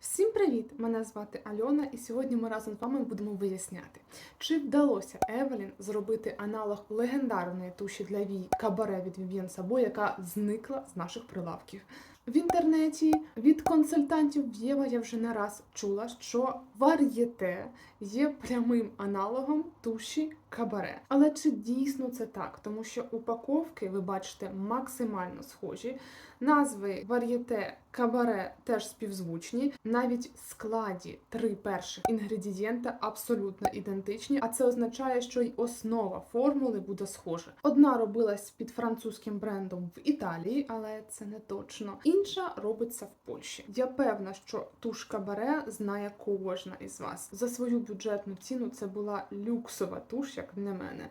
Всім привіт! Мене звати Альона, і сьогодні ми разом з вами будемо виясняти, чи вдалося Евелін зробити аналог легендарної туші для вій кабаре від Vivienne Sabo, яка зникла з наших прилавків. В інтернеті від консультантів Єва я вже не раз чула, що вар'єте є прямим аналогом туші кабаре. Але чи дійсно це так? Тому що упаковки ви бачите максимально схожі. Назви вар'єте кабаре теж співзвучні. Навіть складі три перших інгредієнта абсолютно ідентичні, а це означає, що й основа формули буде схожа. Одна робилась під французьким брендом в Італії, але це не точно. Інша робиться в Польщі. Я певна, що туш кабаре знає кожна із вас. За свою бюджетну ціну це була люксова туш, як на мене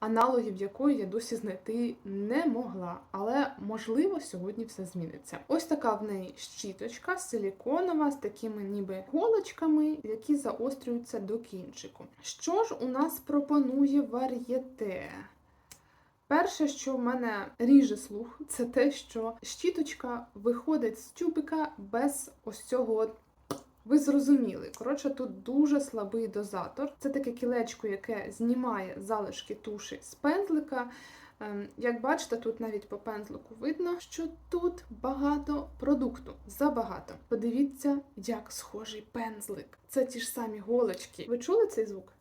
аналогів якої я досі знайти не могла. Але можливо сьогодні все зміниться. Ось така в неї щіточка силіконова з такими ніби голочками, які заострюються до кінчику. Що ж у нас пропонує вар'єте? Перше, що в мене ріже слух, це те, що щіточка виходить з тюбика без ось цього ви зрозуміли. Коротше, тут дуже слабий дозатор. Це таке кілечко, яке знімає залишки туші з пензлика. Ем, Як бачите, тут навіть по пензлику видно, що тут багато продукту. Забагато. Подивіться, як схожий пензлик. Це ті ж самі голочки. Ви чули цей звук?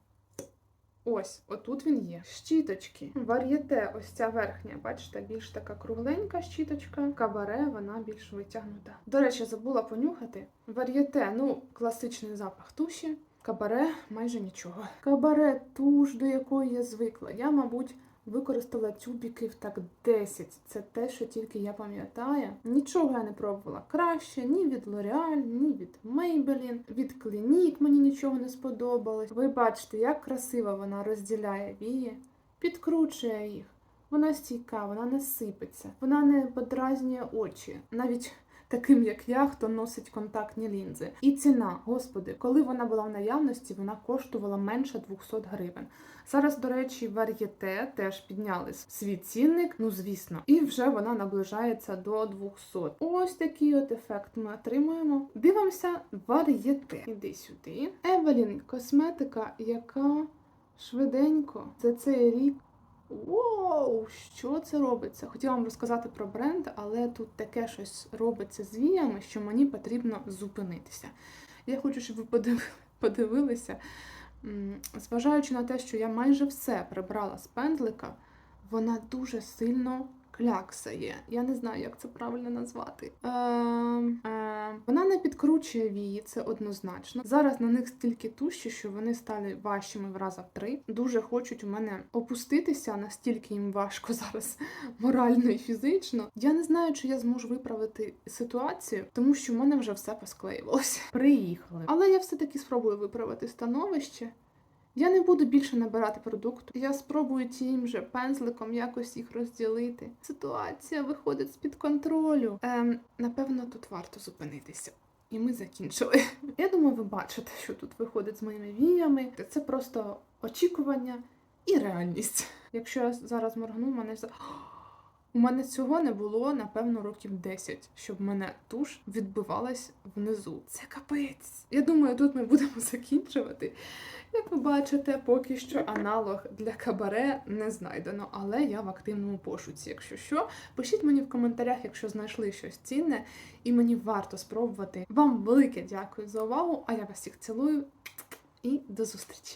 Ось, отут він є. Щіточки. Вар'єте, ось ця верхня, бачите, більш така кругленька щіточка. Кабаре, вона більш витягнута. До речі, забула понюхати. Вар'єте, ну, класичний запах туші. Кабаре майже нічого. Кабаре туш, до якої я звикла. Я, мабуть, використала тюбіків так 10. Це те, що тільки я пам'ятаю. Нічого я не пробувала краще, ні від L'Oreal, ні від Maybelline, від Clinique мені нічого не сподобалось. Ви бачите, як красиво вона розділяє вії, підкручує їх. Вона стійка, вона не сипеться, вона не подразнює очі. Навіть таким, як я, хто носить контактні лінзи. І ціна, господи, коли вона була в наявності, вона коштувала менше 200 гривень. Зараз, до речі, вар'єте теж підняли свій цінник, ну звісно, і вже вона наближається до 200. Ось такий от ефект ми отримуємо. Дивимося вар'єте. Іди сюди. Евелін косметика, яка швиденько за цей рік. Воу, що це робиться? Хотіла вам розказати про бренд, але тут таке щось робиться з віями, що мені потрібно зупинитися. Я хочу, щоб ви подивилися. Зважаючи на те, що я майже все прибрала з пендлика, вона дуже сильно кляксає. Я не знаю, як це правильно назвати. Е, е, вона не підкручує вії, це однозначно. Зараз на них стільки туші, що вони стали важчими в раза в три. Дуже хочуть у мене опуститися, настільки їм важко зараз морально і фізично. Я не знаю, чи я зможу виправити ситуацію, тому що в мене вже все посклеювалося. Приїхали. Але я все-таки спробую виправити становище. Я не буду більше набирати продукту. Я спробую тим же пензликом якось їх розділити. Ситуація виходить з-під контролю. Ем, напевно, тут варто зупинитися. І ми закінчили. Я думаю, ви бачите, що тут виходить з моїми віями. Це просто очікування і реальність. Якщо я зараз моргну, мене за. У мене цього не було, напевно, років 10, щоб мене туш відбивалась внизу. Це капець. Я думаю, тут ми будемо закінчувати. Як ви бачите, поки що аналог для кабаре не знайдено, але я в активному пошуці. Якщо що, пишіть мені в коментарях, якщо знайшли щось цінне, і мені варто спробувати. Вам велике дякую за увагу, а я вас всіх цілую і до зустрічі!